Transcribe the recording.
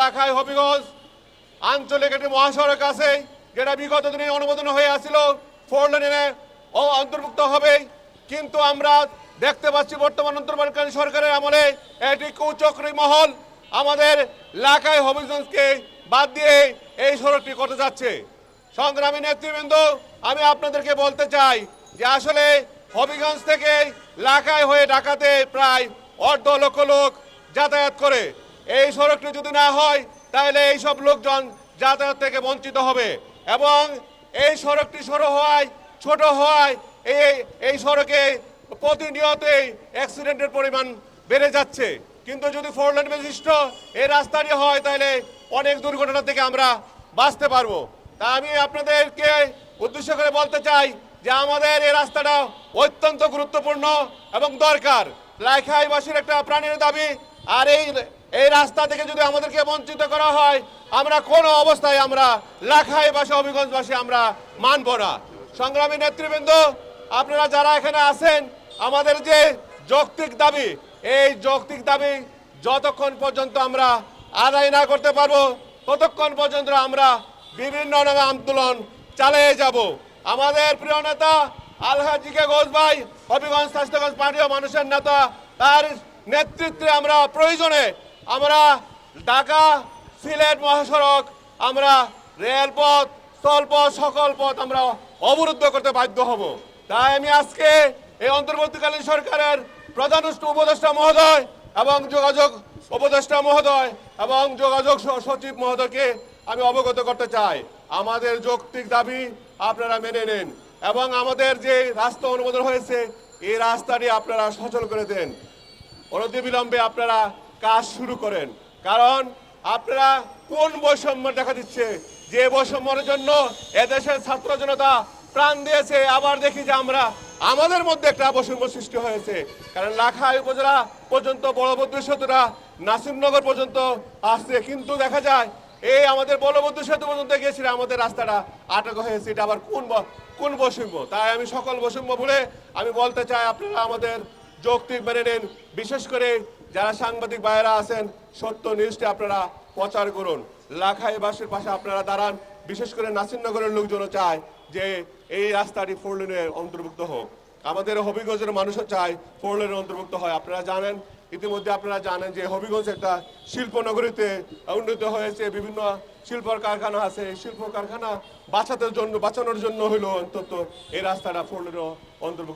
লাখাই হবিগঞ্জ। আঞ্চলিক একটি মহাসড়ক আছে, যেটা বিগত দিনে অনুমোদন হয়ে আসছিল ফোর লেনে অন্তর্ভুক্ত হবে। কিন্তু আমরা দেখতে পাচ্ছি বর্তমান অন্তর্বর্তীকালীন সরকারের আমলে এটি কুচক্রী মহল আমাদের লাখাই হবিগঞ্জকে বাদ দিয়ে এই সড়কটি করতে যাচ্ছে। সংগ্রামী নেতৃবৃন্দ, আমি আপনাদেরকে বলতে চাই যে আসলে হবিগঞ্জ থেকে লাখায় হয়ে ঢাকাতে প্রায় অর্ধ লক্ষ লোক যাতায়াত করে। এই সড়কটি যদি না হয়, তাহলে এই সব লোকজন যাতায়াত থেকে বঞ্চিত হবে। এবং এই সড়কটি সরু হওয়ায়, ছোট হওয়ায়, এই এই সড়কে প্রতিনিয়তই অ্যাক্সিডেন্টের পরিমাণ বেড়ে যাচ্ছে। কিন্তু যদি ফোর লেন বিশিষ্ট এই রাস্তাটি হয়, তাহলে অনেক দুর্ঘটনা থেকে আমরা বাঁচতে পারব। তা আমি আপনাদেরকে উদ্দেশ্য করে বলতে চাই যে আমাদের এই রাস্তাটা অত্যন্ত গুরুত্বপূর্ণ এবং দরকার। লাইখাইবাসীর একটা প্রাণীর দাবি, আর এই এই রাস্তা থেকে যদি আমাদেরকে বঞ্চিত করা হয়, আমরা কোনো অবস্থায় আমরা লাখাইবাসী হবিগঞ্জবাসী আমরা মানব না। সংগ্রামী নেতৃবৃন্দ, আপনারা যারা এখানে আছেন, আমাদের যে যৌক্তিক দাবি, এই যৌক্তিক দাবি যতক্ষণ পর্যন্ত আমরা আদায় না করতে পারব, ততক্ষণ পর্যন্ত আমরা বিভিন্ন নামে আন্দোলন চালিয়ে যাব। আমাদের প্রিয় নেতা আলহাজিকে ঘোষ ভাই, হবিগঞ্জ স্বাস্থ্যগঞ্জ পার্টিও মানুষের নেতা, তার নেতৃত্বে আমরা প্রয়োজনে আমরা ঢাকা সিলেট মহাসড়ক, আমরা রেলপথ, স্থলপথ সকল পথ আমরা অবরুদ্ধ করতে বাধ্য হব। তাই আমি আজকে এই অন্তর্বর্তীকালীন সরকারের প্রধান উপদেষ্টা মহোদয় এবং যোগাযোগ উপদেষ্টা মহোদয় এবং যোগাযোগ সচিব মহোদয়কে আমি অবগত করতে চাই। আমাদের যৌক্তিক দাবি আপনারা মেনে নেন এবং আমাদের যে রাস্তা অনুমোদন হয়েছে, এই রাস্তাটি আপনারা সচল করে দেন। অনতি বিলম্বে আপনারা কাজ শুরু করেন। কারণ আপনারা কোন বৈষম্য দেখা দিচ্ছে? যে বৈষম্যের জন্য এদেশের ছাত্র জনতা প্রাণ দিয়েছে, আবার দেখি যে আমরা, আমাদের মধ্যে একটা বৈষম্য সৃষ্টি হয়েছে। কারণ লাখাই উপজেলা পর্যন্ত বড়বদ্র সেতুরা নাসিমনগর পর্যন্ত আসছে। কিন্তু দেখা যায়, এই আমাদের বলবদ্ধ সেতু পর্যন্ত গিয়েছিল, আমাদের রাস্তাটা আটক হয়েছে। এটা আবার কোন কোন বৈষম্য? তাই আমি সকল বৈষম্য বলে আমি বলতে চাই, আপনারা আমাদের যৌক্তিক মেনে নেন। বিশেষ করে যারা সাংবাদিক ভাইয়েরা আছেন, সত্য নিউজটি আপনারা প্রচার করুন। লাখাই বাসের পাশে আপনারা দাঁড়ান। বিশেষ করে নাসিরনগরের লোকজনও চায় যে এই রাস্তাটি ফোর লেনের অন্তর্ভুক্ত হোক। আমাদের হবিগঞ্জের মানুষও চায় ফোর লেনের অন্তর্ভুক্ত হয়। আপনারা জানেন, ইতিমধ্যে আপনারা জানেন যে হবিগঞ্জ একটা শিল্প নগরীতে উন্নীত হয়েছে। বিভিন্ন শিল্প কারখানা আছে। শিল্প কারখানা বাঁচাতে জন্য, বাঁচানোর জন্য হলো অন্তত এই রাস্তাটা ফোর লেনের অন্তর্ভুক্ত